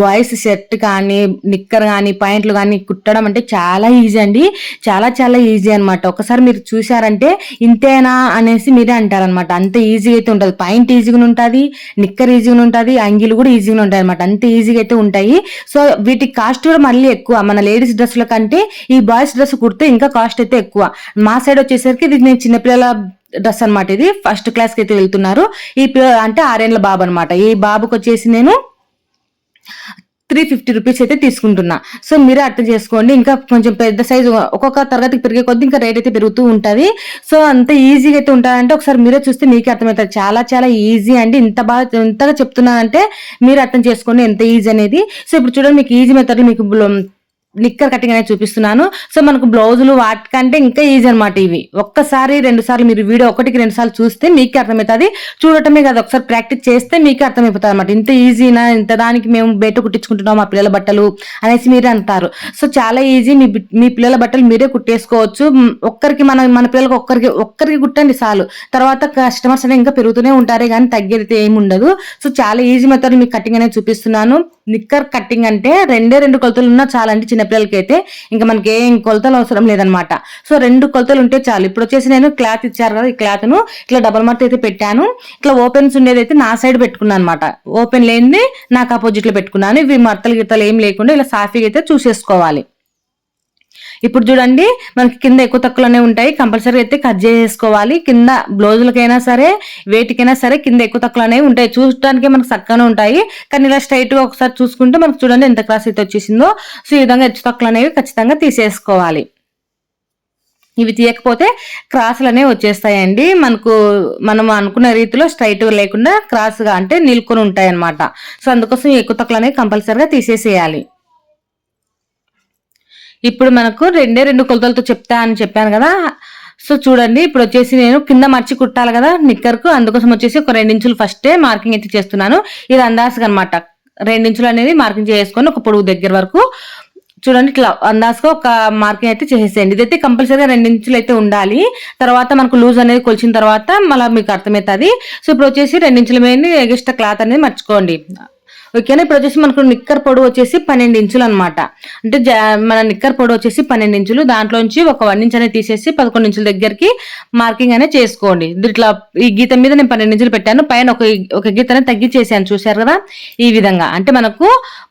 Boys shirt కానీ నిక్కర్ కానీ పాయింట్లు కానీ కుట్టడం అంటే చాలా ఈజీ అండి. చాలా చాలా ఈజీ అనమాట ఒకసారి మీరు చూసారంటే ఇంతేనా అనేసి మీరే అంటారనమాట అంత ఈజీగా అయితే ఉంటుంది పాయింట్ ఈజీగా ఉంటుంది నిక్కర్ ఈజీగా ఉంటుంది అంగిలు కూడా ఈజీగా ఉంటాయి అనమాట అంత ఈజీగా అయితే ఉంటాయి. సో వీటి కాస్ట్ కూడా మళ్ళీ ఎక్కువ. మన లేడీస్ డ్రెస్సుల కంటే ఈ బాయ్స్ డ్రెస్ కుడితే ఇంకా కాస్ట్ అయితే ఎక్కువ. మా సైడ్ వచ్చేసరికి ఇది నేను చిన్నపిల్లల డ్రెస్ అన్నమాట ఇది. ఫస్ట్ క్లాస్కి అయితే వెళ్తున్నారు. ఈ అంటే ఆరేళ్ళ బాబు అనమాట ఈ బాబుకి వచ్చేసి నేను త్రీ ఫిఫ్టీ రూపీస్ అయితే తీసుకుంటున్నా. సో మీరే అర్థం చేసుకోండి. ఇంకా కొంచెం పెద్ద సైజు ఒక్కొక్క తరగతికి పెరిగే కొద్ది ఇంకా రేట్ అయితే పెరుగుతూ ఉంటుంది. సో అంత ఈజీగా అయితే ఉంటుందంటే ఒకసారి మీరే చూస్తే మీకే అర్థమవుతుంది. చాలా చాలా ఈజీ అండి. ఇంత బాగా ఇంతగా చెప్తున్నానంటే మీరు అర్థం చేసుకోండి ఎంత ఈజీ అనేది. సో ఇప్పుడు చూడండి మీకు ఈజీ మెథడ్ మీకు నిక్కర్ కటింగ్ అనేది చూపిస్తున్నాను. సో మనకు బ్లౌజులు వాటికంటే ఇంకా ఈజీ అనమాట ఇవి. ఒక్కసారి రెండు సార్లు మీరు వీడియో ఒకటికి రెండు సార్లు చూస్తే మీకే అర్థమవుతుంది. చూడటమే కాదు ఒకసారి ప్రాక్టీస్ చేస్తే మీకే అర్థమైపోతుంది అనమాట ఇంత ఈజీనా ఇంత దానికి మేము బయట కుట్టించుకుంటున్నాం మా పిల్లల బట్టలు అనేసి మీరే అంటారు. సో చాలా ఈజీ మీ మీ పిల్లల బట్టలు మీరే కుట్టేసుకోవచ్చు. ఒక్కరికి మన మన పిల్లలకు ఒక్కరికి ఒక్కరికి కుట్టండి చాలు. తర్వాత కస్టమర్స్ అనేవి ఇంకా పెరుగుతూనే ఉంటారే కానీ తగ్గేది ఏమి ఉండదు. సో చాలా ఈజీ మెథడ్ మీకు కటింగ్ అనేది చూపిస్తున్నాను. నిక్కర్ కటింగ్ అంటే రెండే రెండు కొలతలు ఉన్నా చాలా అంటే అయితే ఇంకా మనకి ఏం కొలతలు అవసరం లేదనమాట సో రెండు కొలతలు ఉంటే చాలు. ఇప్పుడు వచ్చేసి నేను క్లాత్ ఇచ్చారు కదా ఈ క్లాత్ను ఇట్లా డబల్ మార్క్ అయితే పెట్టాను. ఇట్లా ఓపెన్స్ ఉండేది అయితే నా సైడ్ పెట్టుకున్నాను అనమాట ఓపెన్ లేనిది నాకు ఆపోజిట్లో పెట్టుకున్నాను. ఇవి మర్తలు గిట్టలు ఏం లేకుండా ఇలా సాఫీగా అయితే చూసేసుకోవాలి. ఇప్పుడు చూడండి మనకి కింద ఎక్కువ తక్కువలోనే ఉంటాయి. కంపల్సరీ అయితే కట్ చేసేసుకోవాలి కింద బ్లౌజులకైనా సరే వేటికైనా సరే కింద ఎక్కువ తక్కువలోనే ఉంటాయి. చూడటానికి మనకు చక్కగానే ఉంటాయి. కానీ ఇలా స్ట్రైట్గా ఒకసారి చూసుకుంటే మనకు చూడండి ఎంత క్లాస్ అయితే వచ్చేసిందో. సో ఈ విధంగా హెచ్చు తక్కువలు అనేవి ఖచ్చితంగా తీసేసుకోవాలి. ఇవి తీయకపోతే క్రాసులు అనేవి వచ్చేస్తాయండి. మనకు మనం అనుకున్న రీతిలో స్ట్రైట్ లేకుండా క్రాస్గా అంటే నిల్కొని ఉంటాయి అనమాట సో అందుకోసం ఎక్కువ తక్కువలు అనేవి కంపల్సరీగా తీసేసేయాలి. ఇప్పుడు మనకు రెండే రెండు కొలతలతో చెప్తా అని చెప్పాను కదా. సో చూడండి ఇప్పుడు వచ్చేసి నేను కింద మర్చి కుట్టాలి కదా నిక్కర్కు. అందుకోసం వచ్చేసి ఒక రెండించులు ఫస్టే మార్కింగ్ అయితే చేస్తున్నాను. ఇది అందాసుగా అనమాట రెండించులు అనేది మార్కింగ్ చేసుకొని ఒక పొడుగు దగ్గర వరకు. చూడండి ఇట్లా అందాజుగా ఒక మార్కింగ్ అయితే చేసేయండి ఇదైతే కంపల్సరీగా రెండించులు అయితే ఉండాలి. తర్వాత మనకు లూజ్ అనేది కొలిచిన తర్వాత మళ్ళీ మీకు అర్థమవుతుంది. సో ఇప్పుడు వచ్చేసి రెండించుల మీద ఎగస్ట్రా క్లాత్ అనేది మర్చుకోండి. ఓకేనా? ఇప్పుడు వచ్చేసి మనకు నిక్కర్ పొడవు వచ్చేసి పన్నెండు ఇంచులు అనమాట అంటే జ- మన నిక్కర్ పొడవు వచ్చేసి పన్నెండు ఇంచులు. దాంట్లోంచి ఒక వన్ ఇంచ్ అనేది తీసేసి పదకొండు ఇంచుల దగ్గరికి మార్కింగ్ అనేది చేసుకోండి. ఇట్లా ఈ గీత మీద నేను పన్నెండు ఇంచులు పెట్టాను. పైన ఒక ఒక గీతనే తగ్గించేసాను. చూశారు కదా? ఈ విధంగా. అంటే మనకు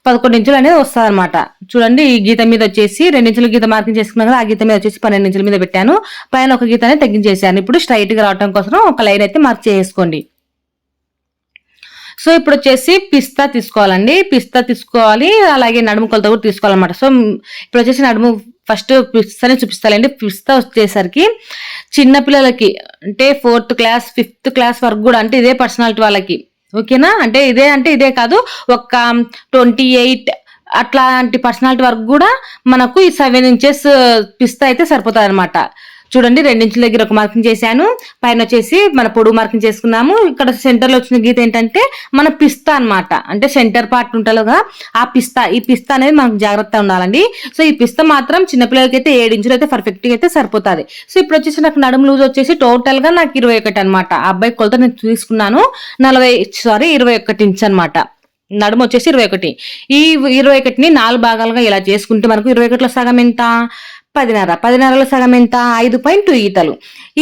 పదకొండు ఇంచులు అనేది వస్తుంది అనమాట చూడండి ఈ గీత మీద వచ్చేసి రెండించుల గీత మార్కింగ్ చేసుకున్నాం కదా ఆ గీత మీద వచ్చేసి పన్నెండు ఇంచుల మీద పెట్టాను. పైన ఒక గీత అనేది తగ్గించేసాను. ఇప్పుడు స్ట్రైట్గా రావడం కోసం ఒక లైన్ అయితే మార్క్ చేసుకోండి. సో ఇప్పుడు వచ్చేసి పిస్తా తీసుకోవాలండి. పిస్తా తీసుకోవాలి. అలాగే నడుము కొలత కూడా తీసుకోవాలన్నమాట. సో ఇప్పుడు వచ్చేసి నడుము ఫస్ట్ పిస్తానే చూపిస్తానండి పిస్తా వచ్చేసరికి చిన్నపిల్లలకి అంటే ఫోర్త్ క్లాస్ ఫిఫ్త్ క్లాస్ వరకు కూడా అంటే ఇదే పర్సనాలిటీ వాళ్ళకి. ఓకేనా? అంటే ఇదే అంటే ఇదే కాదు. ఒక ట్వంటీ ఎయిట్ అట్లాంటి పర్సనాలిటీ వరకు కూడా మనకు ఈ సెవెన్ ఇంచెస్ పిస్తా అయితే సరిపోతుంది అనమాట చూడండి రెండించుల దగ్గర ఒక మార్కింగ్ చేశాను. పైన వచ్చేసి మన పొడుగు మార్కింగ్ చేసుకున్నాము. ఇక్కడ సెంటర్లో వచ్చిన గీత ఏంటంటే మన పిస్తా అన్నమాట. అంటే సెంటర్ పార్ట్ ఉంటుందిగా ఆ పిస్తా ఈ పిస్తా అనేది మనకు జాగ్రత్త ఉండాలండి. సో ఈ పిస్తా మాత్రం చిన్నపిల్లలకి అయితే ఏడు ఇంచులు అయితే పర్ఫెక్ట్గా అయితే సరిపోతుంది. సో ఇప్పుడు వచ్చేసి నాకు నడుము లూజ్ వచ్చేసి టోటల్గా నాకు ఇరవై ఒకటి అనమాట అబ్బాయి కొలత నేను తీసుకున్నాను. నలభై సారీ ఇరవై ఒకటి ఇంచ్ అనమాట నడుము వచ్చేసి ఇరవై ఒకటి. ఈ ఇరవై ఒకటిని నాలుగు భాగాలుగా ఇలా చేసుకుంటే మనకు ఇరవై ఒకటిలో సగం ఎంత? పదిన్నర. పదిన్నరలో సగం ఎంత? ఐదు పాయింట్ టూ ఈతలు.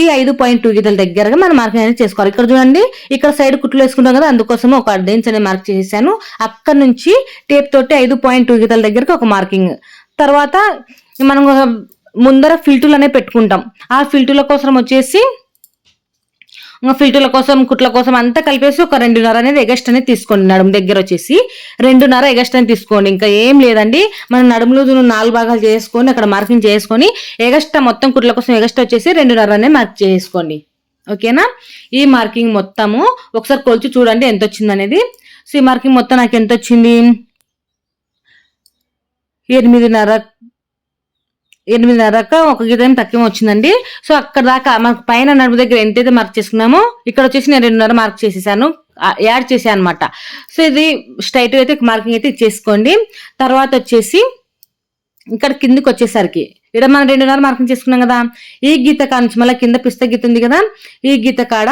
ఈ ఐదు పాయింట్ టూ గీతల దగ్గరగా మనం మార్కింగ్ అనేది చేసుకోవాలి. ఇక్కడ చూడండి ఇక్కడ సైడ్ కుట్లు వేసుకుంటాం కదా అందుకోసం ఒక అర్ధెంచ్ అనేది మార్క్ చేసేసాను. అక్కడ నుంచి టేప్ తోటి ఐదు పాయింట్ టూ ఈతల దగ్గరకు ఒక మార్కింగ్. తర్వాత మనం ముందర ఫిల్టులు అనేవి పెట్టుకుంటాం. ఆ ఫిల్టుల కోసం వచ్చేసి ఫిల్టర్ల కోసం కుట్ల కోసం అంతా కలిపేసి ఒక రెండున్నర అనేది ఎగస్ట్ అనేది తీసుకోండి. నడుము దగ్గర వచ్చేసి రెండున్నర ఎగస్ట్ అనేది తీసుకోండి. ఇంకా ఏం లేదండి. మన నడుములు నాలుగు భాగాలు చేసుకొని అక్కడ మార్కింగ్ చేసుకొని ఎగస్ట్రా మొత్తం కుట్ల కోసం ఎగస్ట్ వచ్చేసి రెండున్నర అనేది మార్క్ చేసుకోండి. ఓకేనా? ఈ మార్కింగ్ మొత్తము ఒకసారి కొలిచి చూడండి ఎంత వచ్చింది అనేది. సో ఈ మార్కింగ్ మొత్తం నాకు ఎంత వచ్చింది? ఎనిమిదిన్నర ఎనిమిదిన్నరక ఒక గీతం తక్కువ వచ్చిందండి. సో అక్కడ దాకా మనకు పైన నడుపు దగ్గర ఎంతైతే మార్క్ చేసుకున్నామో ఇక్కడ వచ్చేసి నేను రెండున్నర మార్క్ చేసేసాను. యాడ్ చేశాను అనమాట సో ఇది స్ట్రైట్ అయితే మార్కింగ్ అయితే చేసుకోండి తర్వాత వచ్చేసి ఇక్కడ కిందకి వచ్చేసరికి. ఇక్కడ మనం రెండున్నర మార్కింగ్ చేసుకున్నాం కదా. ఈ గీత కాడ నుంచి మళ్ళీ కింద పిస్త గీత ఉంది కదా. ఈ గీత కాడ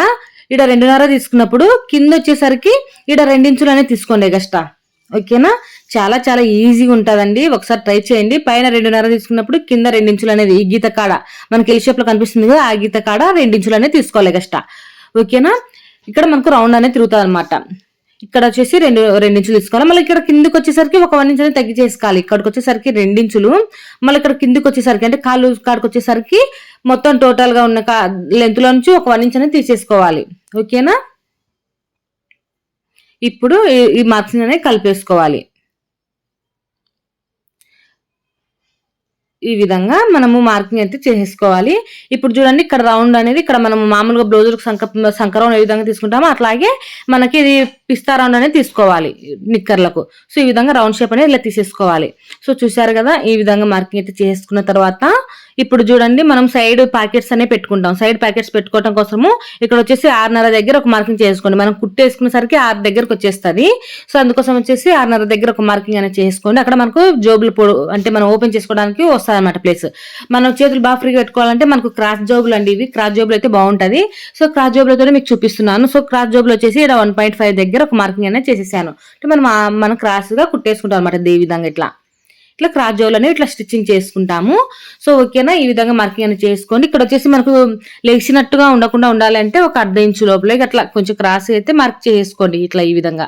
ఇక్కడ రెండున్నర తీసుకున్నప్పుడు కింద వచ్చేసరికి ఇక్కడ రెండించులు అనేది తీసుకోండి ఎగస్ట్రా ఓకేనా? చాలా చాలా ఈజీగా ఉంటుందండి. ఒకసారి ట్రై చేయండి. పైన రెండున్నర తీసుకున్నప్పుడు కింద రెండించులు అనేది ఈ గీత కాడ. మనకి ఎల్ షేప్లో కనిపిస్తుంది కదా ఆ గీత కాడ రెండించులు అనేది తీసుకోవాలి కష్ట ఓకేనా ఇక్కడ మనకు రౌండ్ అనేది తిరుగుతుంది అనమాట ఇక్కడ వచ్చేసి రెండు రెండించులు తీసుకోవాలి. మళ్ళీ ఇక్కడ కిందకి వచ్చేసరికి ఒక వన్ ఇంచ్ అనేది తగ్గించేసుకోవాలి ఇక్కడికి వచ్చేసరికి రెండించులు మళ్ళీ ఇక్కడ కిందకి వచ్చేసరికి అంటే కాళ్ళు కాడికి వచ్చేసరికి మొత్తం టోటల్గా ఉన్న లెంత్లో నుంచి ఒక వన్ ఇంచ్ అనేది తీసేసుకోవాలి. ఓకేనా ఇప్పుడు ఈ- ఈ మార్క్స్ అనేది కలిపేసుకోవాలి. ఈ విధంగా మనము మార్కింగ్ అయితే చేసేసుకోవాలి ఇప్పుడు చూడండి ఇక్కడ రౌండ్ అనేది ఇక్కడ మనం మామూలుగా బ్లౌజులకు సంక సంకరం ఏ విధంగా తీసుకుంటామో అట్లాగే మనకి ఇది పిస్తా రౌండ్ అనేది తీసుకోవాలి నిక్కర్లకు. సో ఈ విధంగా రౌండ్ షేప్ అనేది ఇలా తీసేసుకోవాలి. సో చూసారు కదా ఈ విధంగా మార్కింగ్ అయితే చేసుకున్న తర్వాత ఇప్పుడు చూడండి మనం సైడ్ ప్యాకెట్స్ అనేవి పెట్టుకుంటాం. సైడ్ ప్యాకెట్స్ పెట్టుకోవడం కోసము ఇక్కడ వచ్చేసి ఆరున్నర దగ్గర ఒక మార్కింగ్ చేసుకోండి. మనం కుట్టేసుకునేసరికి ఆరు దగ్గరకు వచ్చేస్తుంది. సో అందుకోసం వచ్చేసి ఆరున్నర దగ్గర ఒక మార్కింగ్ అనేది చేసుకోండి. అక్కడ మనకు జోబులు పొడు అంటే మనం ఓపెన్ చేసుకోవడానికి వస్తుంది అనమాట ప్లేస్ మనం చేతులు బాగా ఫ్రీగా పెట్టుకోవాలంటే మనకు క్రాస్ జోబులు అండి ఇవి. క్రాస్ జోబులు అయితే బాగుంటుంది. సో క్రాస్ జోబులతో మీకు చూపిస్తున్నాను. సో క్రాస్ జోబులు వచ్చేసి ఇక్కడ వన్ పాయింట్ ఫైవ్ దగ్గర ఒక మార్కింగ్ అనేది చేసేసాను. అంటే మనం మనం క్రాస్గా కుట్టేసుకుంటాం అనమాట ఈ విధంగా ఇట్లా. ఇట్లా క్రాస్ అనేవి ఇట్లా స్టిచ్చింగ్ చేసుకుంటాము. సో ఓకేనా? ఈ విధంగా మార్కింగ్ అనేది చేసుకోండి. ఇక్కడ వచ్చేసి మనకు లేచినట్టుగా ఉండకుండా ఉండాలంటే ఒక అర్ధ ఇంచు లోపలే అట్లా కొంచెం క్రాస్ అయితే మార్క్ చేసుకోండి ఇట్లా ఈ విధంగా.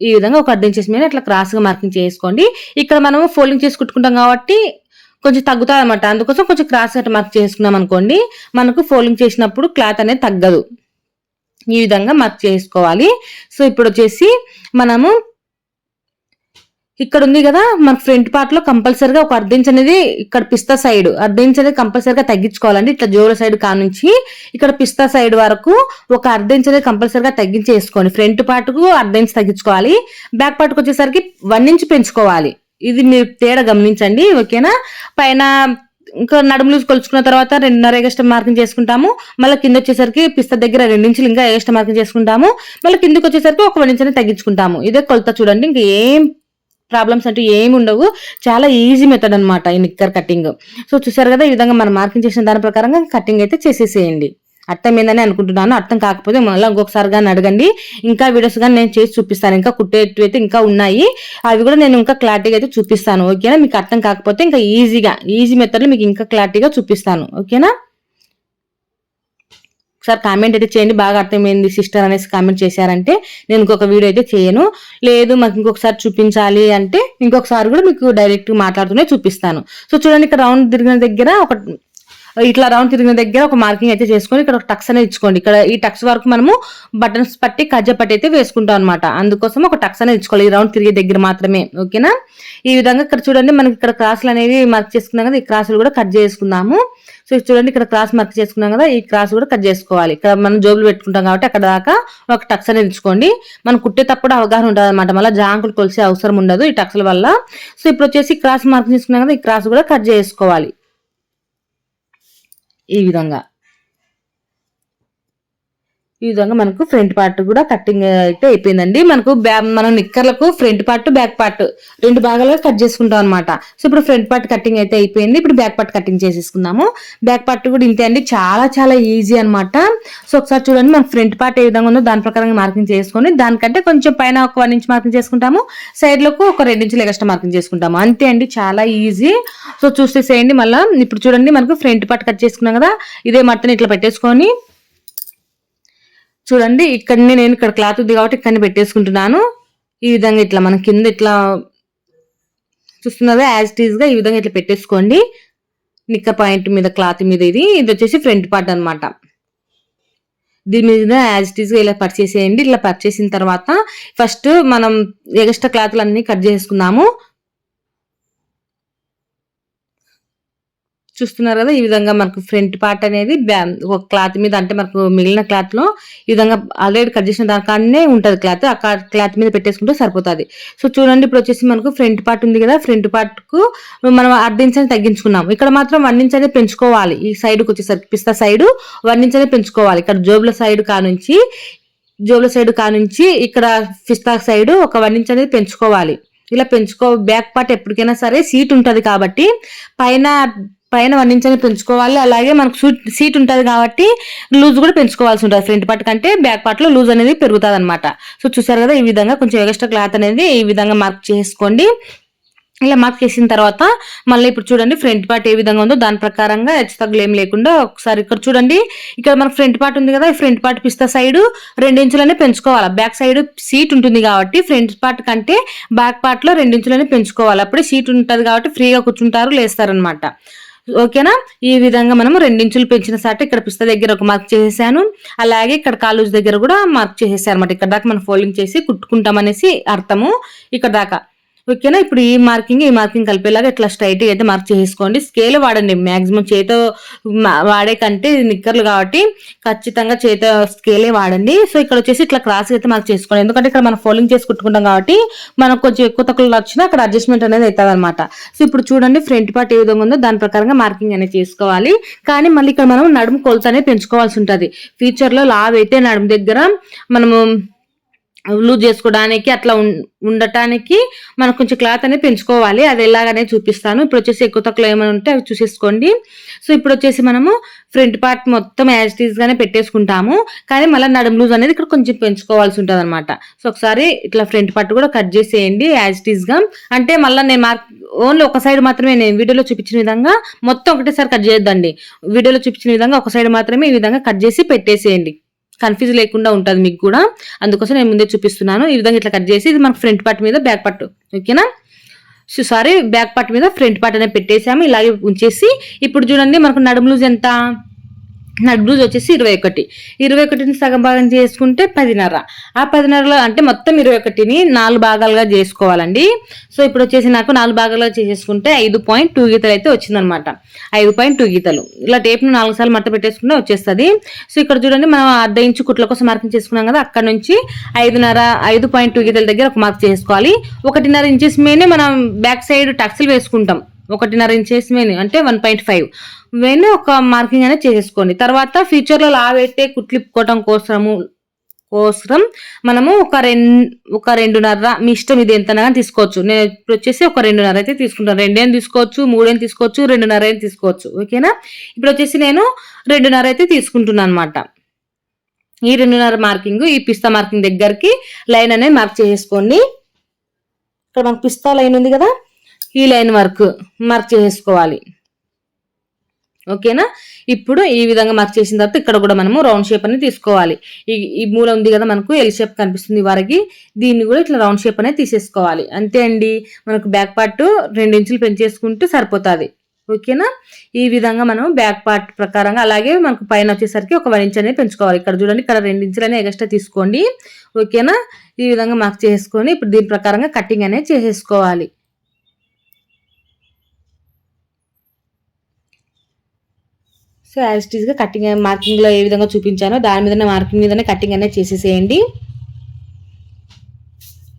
ఈ విధంగా ఒక అర్ధ ఇంచెస్ మీద అట్లా క్రాస్గా మార్కింగ్ చేసుకోండి. ఇక్కడ మనము ఫోల్డింగ్ చేసి కుట్టుకుంటాం కాబట్టి కొంచెం తగ్గుతుంది అనమాట అందుకోసం కొంచెం క్రాస్ అట్లా మార్క్ చేసుకున్నాం అనుకోండి మనకు ఫోల్డింగ్ చేసినప్పుడు క్లాత్ అనేది తగ్గదు. ఈ విధంగా మార్క్ చేసుకోవాలి. సో ఇప్పుడు వచ్చేసి మనము ఇక్కడ ఉంది కదా మన ఫ్రంట్ పార్ట్లో కంపల్సరీగా ఒక అర్ధించ్ అనేది ఇక్కడ పిస్తా సైడ్ అర్ధించ్ అనేది కంపల్సరిగా తగ్గించుకోవాలండి. ఇట్లా జోల సైడ్ కానుంచి ఇక్కడ పిస్తా సైడ్ వరకు ఒక అర్ధించ్ అనేది కంపల్సరీగా తగ్గించేసుకోండి. ఫ్రంట్ పార్ట్కు అర్ధించ్ తగ్గించుకోవాలి. బ్యాక్ పార్ట్కి వచ్చేసరికి వన్ ఇంచ్ పెంచుకోవాలి. ఇది మీరు తేడా గమనించండి ఓకేనా? పైన ఇంకా నడుములు కొలుచుకున్న తర్వాత రెండున్నర ఎగస్ట్రా మార్కింగ్ చేసుకుంటాము. మళ్ళీ కింద వచ్చేసరికి పిస్తా దగ్గర రెండించులు ఇంకా ఏగస్ట మార్కింగ్ చేసుకుంటాము. మళ్ళీ కిందకి వచ్చేసరికి ఒక వన్ ఇంచ్ అనేది తగ్గించుకుంటాము. ఇదే కొలత చూడండి ఇంకా ఏం ప్రాబ్లమ్స్ అంటూ ఏమి ఉండవు. చాలా ఈజీ మెథడ్ అనమాట ఈ నిక్కర్ కటింగ్ సో చూసారు కదా ఈ విధంగా మనం మార్కింగ్ చేసిన దాని ప్రకారంగా కటింగ్ అయితే చేసేసేయండి. అర్థమైందని అనుకుంటున్నాను. అర్థం కాకపోతే మళ్ళీ ఇంకొకసారి కానీ అడగండి. ఇంకా వీడియోస్ కానీ నేను చేసి చూపిస్తాను. ఇంకా కుట్టేటివి అయితే ఇంకా ఉన్నాయి. అవి కూడా నేను ఇంకా క్లారిటీగా అయితే చూపిస్తాను. ఓకేనా? మీకు అర్థం కాకపోతే ఇంకా ఈజీగా ఈజీ మెథడ్లో మీకు ఇంకా క్లారిటీగా చూపిస్తాను. ఓకేనా? ఒకసారి కామెంట్ అయితే చేయండి బాగా అర్థమైంది సిస్టర్ అనేసి కామెంట్ చేశారంటే నేను ఇంకొక వీడియో అయితే చేయను. లేదు మాకు ఇంకొకసారి చూపించాలి అంటే ఇంకొకసారి కూడా మీకు డైరెక్ట్ మాట్లాడుతూనే చూపిస్తాను. సో చూడండి ఇక్కడ రౌండ్ తిరిగిన దగ్గర ఒక ఇట్లా రౌండ్ తిరిగిన దగ్గర ఒక మార్కింగ్ అయితే చేసుకొని ఇక్కడ ఒక టక్స్ అనేది ఇచ్చుకోండి. ఇక్కడ ఈ టక్స్ వరకు మనము బటన్స్ పట్టి కజ్జ పట్టి అయితే వేసుకుంటాం అనమాట అందుకోసం ఒక టక్స్ అనేది ఇచ్చుకోవాలి. ఈ రౌండ్ తిరిగే దగ్గర మాత్రమే ఓకేనా ఈ విధంగా ఇక్కడ చూడండి మనకి ఇక్కడ క్రాసులు అనేవి మార్క్ చేసుకున్నాం కదా ఈ క్రాసులు కూడా కట్ చేసుకుందాము. సో చూడండి ఇక్కడ క్రాస్ మార్క్ చేసుకున్నాం కదా ఈ క్రాస్ కూడా కట్ చేసుకోవాలి. ఇక్కడ మనం జోబులు పెట్టుకుంటాం కాబట్టి అక్కడ దాకా ఒక టక్స్ అనేది ఇచ్చుకోండి మనం కుట్టేటప్పుడు అవగాహన ఉంటుంది అనమాట మళ్ళీ జాంకులు కొలిసే అవసరం ఉండదు ఈ టక్స్ల వల్ల. సో ఇప్పుడు వచ్చేసి క్రాస్ మార్క్ చేసుకున్నాం కదా ఈ క్రాస్ కూడా కట్ చేసుకోవాలి. ఈ విధంగా. ఈ విధంగా మనకు ఫ్రంట్ పార్ట్ కూడా కటింగ్ అయితే అయిపోయిందండి. మనకు బ్యా మనం నిక్కర్లకు ఫ్రంట్ పార్ట్ బ్యాక్ పార్ట్ రెండు భాగాలుగా కట్ చేసుకుంటాం అనమాట సో ఇప్పుడు ఫ్రంట్ పార్ట్ కటింగ్ అయితే అయిపోయింది. ఇప్పుడు బ్యాక్ పార్ట్ కటింగ్ చేసేసుకుందాము. బ్యాక్ పార్ట్ కూడా ఇంతే అండి. చాలా చాలా ఈజీ అనమాట సో ఒకసారి చూడండి మనకు ఫ్రంట్ పార్ట్ ఏ విధంగా ఉందో దాని ప్రకారంగా మార్కింగ్ చేసుకొని దానికంటే కొంచెం పైన ఒక వన్ ఇంచ్ మార్కింగ్ చేసుకుంటాము. సైడ్లకు ఒక రెండు ఇంచులు ఎక్స్ట్రా మార్కింగ్ చేసుకుంటాము. అంతే అండి. చాలా ఈజీ. సో చూసేసేయండి మళ్ళీ. ఇప్పుడు చూడండి మనకు ఫ్రంట్ పార్ట్ కట్ చేసుకున్నాం కదా. ఇదే మట్టని ఇట్లా పెట్టేసుకొని చూడండి ఇక్కడనే నేను ఇక్కడ క్లాత్ ఉంది కాబట్టి ఇక్కడ పెట్టేసుకుంటున్నాను. ఈ విధంగా ఇట్లా మన కింద ఇట్లా చూస్తున్నారా యాజ్ టీజ్గా ఈ విధంగా ఇట్లా పెట్టేసుకోండి. నిక్క పాయింట్ మీద క్లాత్ మీద ఇది. ఇది వచ్చేసి ఫ్రంట్ పార్ట్ అనమాట దీని మీద యాజ్ టీజ్గా ఇలా పర్చేస్ చేయండి. ఇట్లా పర్చేసిన తర్వాత ఫస్ట్ మనం ఎగస్ట్రా క్లాత్లు అన్నీ కట్ చేసుకున్నాము. చూస్తున్నారు కదా ఈ విధంగా మనకు ఫ్రంట్ పార్ట్ అనేది బ్యా- ఒక క్లాత్ మీద అంటే మనకు మిగిలిన క్లాత్లో ఈ విధంగా ఆల్రెడీ కట్ చేసిన దానికాడనే ఉంటుంది క్లాత్ ఆ క్లాత్ మీద పెట్టేసుకుంటే సరిపోతుంది. సో చూడండి ఇప్పుడు వచ్చేసి మనకు ఫ్రంట్ పార్ట్ ఉంది కదా ఫ్రంట్ పార్ట్కు మనం అర్ధ ఇంచ్ అని తగ్గించుకున్నాం ఇక్కడ మాత్రం వన్ ఇంచ్ అనేది పెంచుకోవాలి. ఈ సైడ్కి వచ్చేసరికి పిస్తా సైడ్ వన్ ఇంచ్ అనేది పెంచుకోవాలి. ఇక్కడ జోబుల సైడ్ కానుంచి జోబుల సైడ్ కానుంచి ఇక్కడ పిస్తా సైడ్ ఒక వన్ ఇంచ్ అనేది పెంచుకోవాలి. ఇలా పెంచుకో బ్యాక్ పార్ట్ ఎప్పటికైనా సరే సీట్ ఉంటుంది కాబట్టి పైన పైన వన్ ఇంచ్ అనేది పెంచుకోవాలి. అలాగే మనకు సీట్ ఉంటుంది కాబట్టి లూజ్ కూడా పెంచుకోవాల్సి ఉంటుంది. ఫ్రంట్ పార్ట్ కంటే బ్యాక్ పార్ట్లో లూజ్ అనేది పెరుగుతుంది అనమాట సో చూసారు కదా ఈ విధంగా కొంచెం ఎక్స్ట్రా క్లాత్ అనేది ఈ విధంగా మార్క్ చేసుకోండి. ఇలా మార్క్ చేసిన తర్వాత మళ్ళీ ఇప్పుడు చూడండి ఫ్రంట్ పార్ట్ ఏ విధంగా ఉందో దాని ప్రకారంగా హెచ్చు తగ్గులు ఏం లేకుండా ఒకసారి ఇక్కడ చూడండి. ఇక్కడ మనకు ఫ్రంట్ పార్ట్ ఉంది కదా ఈ ఫ్రంట్ పార్ట్ పిస్తా సైడ్ రెండు ఇంచులనే పెంచుకోవాలి. బ్యాక్ సైడ్ సీట్ ఉంటుంది కాబట్టి ఫ్రంట్ పార్ట్ కంటే బ్యాక్ పార్ట్లో రెండించులనే రెండు ఇంచులనే పెంచుకోవాలి. అప్పుడే సీట్ ఉంటుంది కాబట్టి ఫ్రీగా కూర్చుంటారు లేస్తారనమాట ఓకేనా? ఈ విధంగా మనం రెండించులు పెంచిన సాట ఇక్కడ పిస్త దగ్గర ఒక మార్క్ చేసేసాను. అలాగే ఇక్కడ కాలూజ్ దగ్గర కూడా మార్క్ చేసేసాను అనమాట ఇక్కడ దాకా మనం ఫోల్డింగ్ చేసి కుట్టుకుంటామనేసి అర్థము. ఇక్కడ దాకా ఓకేనా? ఇప్పుడు ఈ మార్కింగ్ ఈ మార్కింగ్ కలిపేలాగా ఇట్లా స్ట్రైట్ అయితే మార్క్ చేసుకోండి. స్కేల్ వాడండి. మాక్సిమం చేతో వాడే కంటే నిక్కర్లు కాబట్టి ఖచ్చితంగా చేత స్కేలే వాడండి. సో ఇక్కడ వచ్చేసి ఇట్లా క్రాస్ అయితే మార్క్ చేసుకోండి. ఎందుకంటే ఇక్కడ మనం ఫోల్డింగ్ చేసి కుట్టుకుంటాం కాబట్టి మనకు కొంచెం ఎక్కువ తక్కువ వచ్చినా అక్కడ అడ్జస్ట్మెంట్ అనేది అవుతుంది అనమాట సో ఇప్పుడు చూడండి ఫ్రంట్ పార్ట్ ఏ విధంగా ఉందో దాని ప్రకారంగా మార్కింగ్ అనేది చేసుకోవాలి. కానీ మళ్ళీ ఇక్కడ మనం నడుము కొలత అనేది పెంచుకోవాల్సి ఉంటుంది. ఫ్యూచర్లో లావ్ అయితే నడుము దగ్గర మనము లూజ్ చేసుకోవడానికి అట్లా ఉండటానికి మనకు కొంచెం క్లాత్ అనేది పెంచుకోవాలి. అది ఎలాగనే చూపిస్తాను. ఇప్పుడు వచ్చేసి ఎక్కువ తక్కువ ఏమైనా ఉంటే అవి చూసేసుకోండి. సో ఇప్పుడు వచ్చేసి మనము ఫ్రంట్ పార్ట్ మొత్తం యాజ్ గానే పెట్టేసుకుంటాము. కానీ మళ్ళీ నడుము లూజ్ అనేది ఇక్కడ కొంచెం పెంచుకోవాల్సి ఉంటుంది అనమాట సో ఒకసారి ఇట్లా ఫ్రంట్ పార్ట్ కూడా కట్ చేసేయండి యాజ్గా అంటే మళ్ళీ నేను మార్క్ ఓన్లీ ఒక సైడ్ మాత్రమే నేను వీడియోలో చూపించిన విధంగా మొత్తం ఒకటేసారి కట్ చేయొద్దండి. వీడియోలో చూపించిన విధంగా ఒక సైడ్ మాత్రమే ఈ విధంగా కట్ చేసి పెట్టేసేయండి. కన్ఫ్యూజ్ లేకుండా ఉంటుంది మీకు కూడా. అందుకోసం నేను ముందే చూపిస్తున్నాను. ఈ విధంగా ఇట్లా కట్ చేసి ఇది మనకు ఫ్రంట్ పార్ట్ మీద బ్యాక్ పార్ట్ ఓకేనా? సో సారీ బ్యాక్ పార్ట్ మీద ఫ్రంట్ పార్ట్ అనేది పెట్టేసాము. ఇలాగే ఉంచేసి ఇప్పుడు చూడండి మనకు నడుము లూజ్ ఎంత? నడ్ బ్లూజ్ వచ్చేసి ఇరవై ఒకటి. ఇరవై ఒకటిని సగం భాగం చేసుకుంటే పదిన్నర. ఆ పదిన్నరలో అంటే మొత్తం ఇరవై ఒకటిని నాలుగు భాగాలుగా చేసుకోవాలండి. సో ఇప్పుడు వచ్చేసి నాకు నాలుగు భాగాలుగా చేసేసుకుంటే ఐదు పాయింట్ టూ గీతలు అయితే వచ్చిందనమాట. ఐదు పాయింట్ టూ గీతలు. ఇలా టేప్ను నాలుగు సార్లు మట్ట పెట్టేసుకుంటే వచ్చేస్తుంది. సో ఇక్కడ చూడండి మనం అర్ధ ఇంచు కుట్ల కోసం మార్కింగ్ చేసుకున్నాం కదా అక్కడ నుంచి ఐదున్నర ఐదు పాయింట్ టూ గీతల దగ్గర ఒక మార్క్ చేసుకోవాలి. ఒకటిన్నర ఇంచెస్ మీనే మనం బ్యాక్ సైడ్ టక్స్లు వేసుకుంటాం. ఒకటిన్నర ఇంచెస్ మీద అంటే వన్ పాయింట్ ఫైవ్ వెన్ ఒక మార్కింగ్ అనేది చేసేసుకోండి. తర్వాత ఫ్యూచర్లో లావెట్టే కుట్లిప్పుకోవటం కోసము కోసం మనము ఒక రెండు ఒక రెండున్నర మీ ఇష్టం ఇది ఎంతనగా తీసుకోవచ్చు. నేను ఇప్పుడు వచ్చేసి ఒక రెండున్నర అయితే తీసుకుంటాను. రెండేం తీసుకోవచ్చు మూడేం తీసుకోవచ్చు రెండున్నర ఏం తీసుకోవచ్చు. ఓకేనా? ఇప్పుడు వచ్చేసి నేను రెండున్నర అయితే తీసుకుంటున్నాను అనమాట ఈ రెండున్నర మార్కింగ్ ఈ పిస్తా మార్కింగ్ దగ్గరికి లైన్ అనేది మార్క్ చేసుకోండి ఇక్కడ మనకు పిస్తా లైన్ ఉంది కదా? ఈ లైన్ వర్క్ మార్క్ చేసుకోవాలి. ఓకేనా? ఇప్పుడు ఈ విధంగా మార్క్ చేసిన తర్వాత ఇక్కడ కూడా మనము రౌండ్ షేప్ అనేది తీసుకోవాలి. ఈ ఈ మూల ఉంది కదా మనకు ఎల్ షేప్ కనిపిస్తుంది వరకు. దీన్ని కూడా ఇట్లా రౌండ్ షేప్ అనేది తీసేసుకోవాలి. అంతే అండి. మనకు బ్యాక్ పార్ట్ రెండు ఇంచులు పెంచేసుకుంటే సరిపోతుంది. ఓకేనా? ఈ విధంగా మనం బ్యాక్ పార్ట్ ప్రకారంగా అలాగే మనకు పైన వచ్చేసరికి ఒక వన్ ఇంచ్ అనేది పెంచుకోవాలి. ఇక్కడ చూడండి ఇక్కడ రెండు ఇంచులు అనేది ఎక్స్ట్రా తీసుకోండి. ఓకేనా? ఈ విధంగా మార్క్ చేసుకొని ఇప్పుడు దీని ప్రకారంగా కటింగ్ అనేది చేసేసుకోవాలి. సో యాజ్ టీజ్గా కటింగ్ మార్కింగ్లో ఏ విధంగా చూపించానో దాని మీదనే మార్కింగ్ మీదనే కటింగ్ అనేది చేసేసేయండి.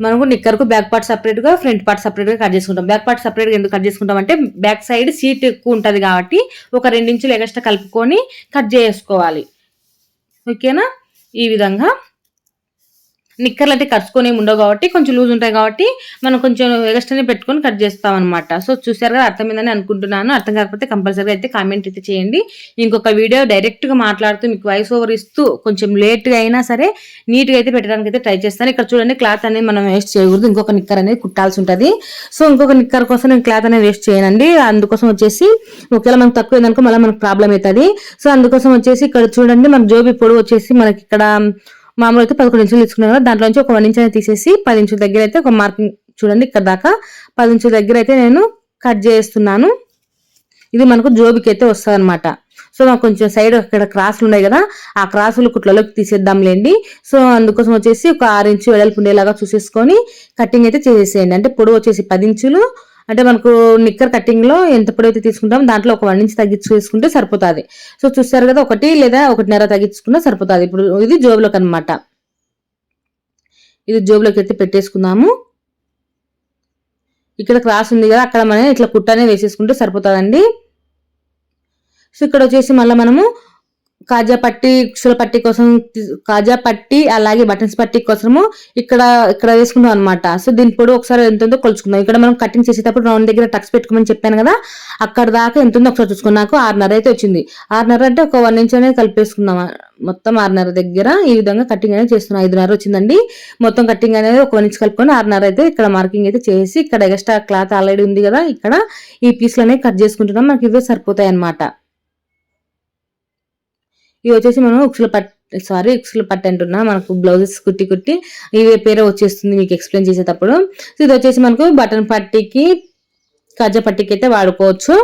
మనకు నిక్కర్కు బ్యాక్ పార్ట్ సపరేట్గా ఫ్రంట్ పార్ట్ సపరేట్గా కట్ చేసుకుంటాం. బ్యాక్ పార్ట్ సపరేట్గా ఎందుకు కట్ చేసుకుంటాం అంటే బ్యాక్ సైడ్ సీట్ ఎక్కువ ఉంటుంది కాబట్టి ఒక రెండించులు ఎగస్ట్రా కలుపుకొని కట్ చేసుకోవాలి. ఓకేనా ఈ విధంగా. నిక్కర్లు అయితే కరుచుకొని ఉండవు కాబట్టి కొంచెం లూజ్ ఉంటాయి కాబట్టి మనం కొంచెం ఎగస్ట్రానే పెట్టుకొని కట్ చేస్తాం అనమాట సో చూసారు కదా అర్థమైందని అనుకుంటున్నాను. అర్థం కాకపోతే కంపల్సరీగా అయితే కామెంట్ అయితే చేయండి. ఇంకొక వీడియో డైరెక్ట్గా మాట్లాడుతూ మీకు వాయిస్ ఓవర్ ఇస్తూ కొంచెం లేట్గా అయినా సరే నీట్గా అయితే పెట్టడానికి అయితే ట్రై చేస్తాను. ఇక్కడ చూడండి క్లాత్ అనేది మనం వేస్ట్ చేయకూడదు. ఇంకొక నిక్కర్ అనేది కుట్టాల్సి ఉంటుంది. సో ఇంకొక నిక్కర్ కోసం నేను క్లాత్ అనేది వేస్ట్ చేయనండి. అందుకోసం వచ్చేసి ఒకవేళ మనకు తక్కువ ఏందనుకో మళ్ళీ మనకు ప్రాబ్లం అవుతుంది. సో అందుకోసం వచ్చేసి ఇక్కడ చూడండి మన జోబి పొడవు వచ్చేసి మనకి ఇక్కడ మామూలు అయితే పదకొండు ఇంచులు తీసుకున్నాను కదా దాంట్లో నుంచి ఒక వన్ ఇంచ్ తీసేసి పది ఇంచుల దగ్గర అయితే ఒక మార్కింగ్ చూడండి ఇక్కడ దాకా. పది ఇంచుల దగ్గర అయితే నేను కట్ చేస్తున్నాను. ఇది మనకు జోబికి అయితే వస్తుంది అనమాట సో మాకు కొంచెం సైడ్ అక్కడ క్రాసులు ఉన్నాయి కదా ఆ క్రాసులు కుట్లలోకి తీసేద్దాంలేండి. సో అందుకోసం వచ్చేసి ఒక ఆరు ఇంచు వెడల్పు ఉండేలాగా చూసేసుకొని కటింగ్ అయితే చేసేసేయండి అంటే పొడవు వచ్చేసి పది ఇంచులు అంటే మనకు నిక్కర్ కట్టింగ్లో ఎంత పొడైతే తీసుకుంటామో దాంట్లో ఒక వన్ ఇంచ్ తగ్గించుకుంటే సరిపోతుంది. సో చూస్తారు కదా ఒకటి లేదా ఒకటిన్నర తగ్గించుకున్నా సరిపోతుంది. ఇప్పుడు ఇది జోబులోకి అనమాట ఇది జోబులోకి అయితే పెట్టేసుకుందాము. ఇక్కడ క్రాస్ ఉంది కదా అక్కడ మనం ఇట్లా కుట్టనే వేసేసుకుంటే సరిపోతుందండి. సో ఇక్కడ వచ్చేసి మళ్ళీ మనము కాజా పట్టి కుషల పట్టి కోసం కాజా పట్టి అలాగే బటన్స్ పట్టి కోసము ఇక్కడ ఇక్కడ వేసుకుంటాం అనమాట సో దీని పొడవు ఒకసారి ఎంత ఉందో కొలుచుకుందాం. ఇక్కడ మనం కటింగ్ చేసేటప్పుడు రౌండ్ దగ్గర టక్స్ పెట్టుకోమని చెప్పాను కదా అక్కడ దాకా ఎంత ఉందో ఒకసారి చూసుకున్నాం నాకు ఆరున్నర అయితే వచ్చింది. ఆరున్నర అంటే ఒక వన్ ఇంచ్ అనేది కలిపేసుకుందాం. మొత్తం ఆరున్నర దగ్గర ఈ విధంగా కటింగ్ అనేది చేస్తున్నాం. ఐదున్నర వచ్చిందండి. మొత్తం కటింగ్ అనేది ఒక వన్ ఇంచ్ కలుపుకొని ఆరున్నర అయితే ఇక్కడ మార్కింగ్ అయితే చేసి ఇక్కడ ఎక్స్ట్రా క్లాత్ ఆల్రెడీ ఉంది కదా ఇక్కడ ఈ పీస్లు అనేవి కట్ చేసుకుంటున్నాం. మనకి ఇవే సరిపోతాయి అన్నమాట. ఇవి వచ్చేసి మనం ఉక్సుల పట్ సారీ ఉక్సుల పట్ అంటున్నా. మనకు బ్లౌజెస్ కుట్టి కుట్టి ఇవే పేరే వచ్చేస్తుంది మీకు ఎక్స్ప్లెయిన్ చేసేటప్పుడు. సో ఇది వచ్చేసి మనకు బటన్ పట్టీకి కజ్జ పట్టీకి అయితే వాడుకోవచ్చు.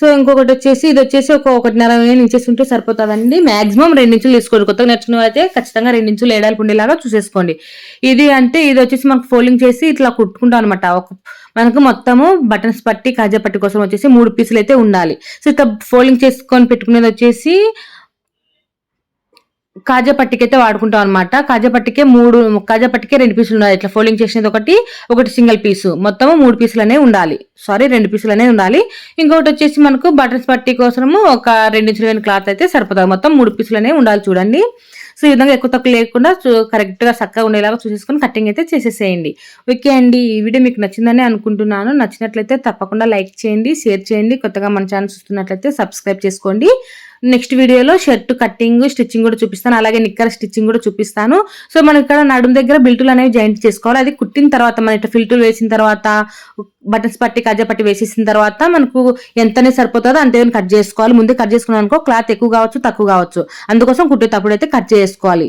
సో ఇంకొకటి వచ్చేసి ఇది వచ్చేసి ఒక ఒకటిన్నర ఇంచెస్ ఉంటే సరిపోతుందండి. మాక్సిమం రెండు ఇంచులు తీసుకోండి కొత్తగా నేర్చుకున్న అయితే ఖచ్చితంగా రెండు ఇంచులు ఏడాలి ఉండేలాగా చూసేసుకోండి. ఇది అంటే ఇది వచ్చేసి మనకు ఫోల్డింగ్ చేసి ఇట్లా కుట్టుకుంటాం అనమాట ఒక మనకు మొత్తము బటన్స్ పట్టి కాజా పట్టి కోసం వచ్చేసి మూడు పీసులు అయితే ఉండాలి. సో ఇట్లా ఫోల్డింగ్ చేసుకొని పెట్టుకునేది వచ్చేసి కాజా పట్టికైతే అయితే వాడుకుంటాం అనమాట కాజా పట్టికే మూడు కాజా పట్టికే రెండు పీసులు ఉన్నాయి. ఇట్లా ఫోల్డింగ్ చేసినది ఒకటి ఒకటి సింగిల్ పీసు మొత్తము మూడు పీసులు అనేవి ఉండాలి. సారీ రెండు పీసులు అనేవి ఉండాలి. ఇంకొకటి వచ్చేసి మనకు బటన్స్ పట్టి కోసము ఒక రెండు ఇంచుల క్లాత్ అయితే సరిపోతుంది. మొత్తం మూడు పీసులు అనేవి ఉండాలి చూడండి. సో ఈ విధంగా ఎక్కువ తక్కువ లేకుండా కరెక్ట్గా చక్కగా ఉండేలాగా చూసేసుకొని కటింగ్ అయితే చేసేసేయండి. ఓకే అండి ఈ వీడియో మీకు నచ్చిందని అనుకుంటున్నాను. నచ్చినట్లయితే తప్పకుండా లైక్ చేయండి షేర్ చేయండి. కొత్తగా మన ఛానల్ చూస్తున్నట్లయితే సబ్స్క్రైబ్ చేసుకోండి. నెక్స్ట్ వీడియోలో షర్ట్ కట్టింగ్ స్టిచ్చింగ్ కూడా చూపిస్తాను. అలాగే నిక్కర స్టిచ్చింగ్ కూడా చూపిస్తాను. సో మనం ఇక్కడ నడుము దగ్గర బిల్టులు అనేవి జాయింట్ చేసుకోవాలి. అది కుట్టిన తర్వాత మన ఇట్లా ఫిల్టులు వేసిన తర్వాత బటన్స్ పట్టి కజ్జ పట్టి వేసేసిన తర్వాత మనకు ఎంతనే సరిపోతుందో అంతే కట్ చేసుకోవాలి. ముందే కట్ చేసుకున్నాను అనుకో క్లాత్ ఎక్కువ కావచ్చు తక్కువ కావచ్చు. అందుకోసం కుట్టేటప్పుడు అయితే కట్ చేసుకోవాలి.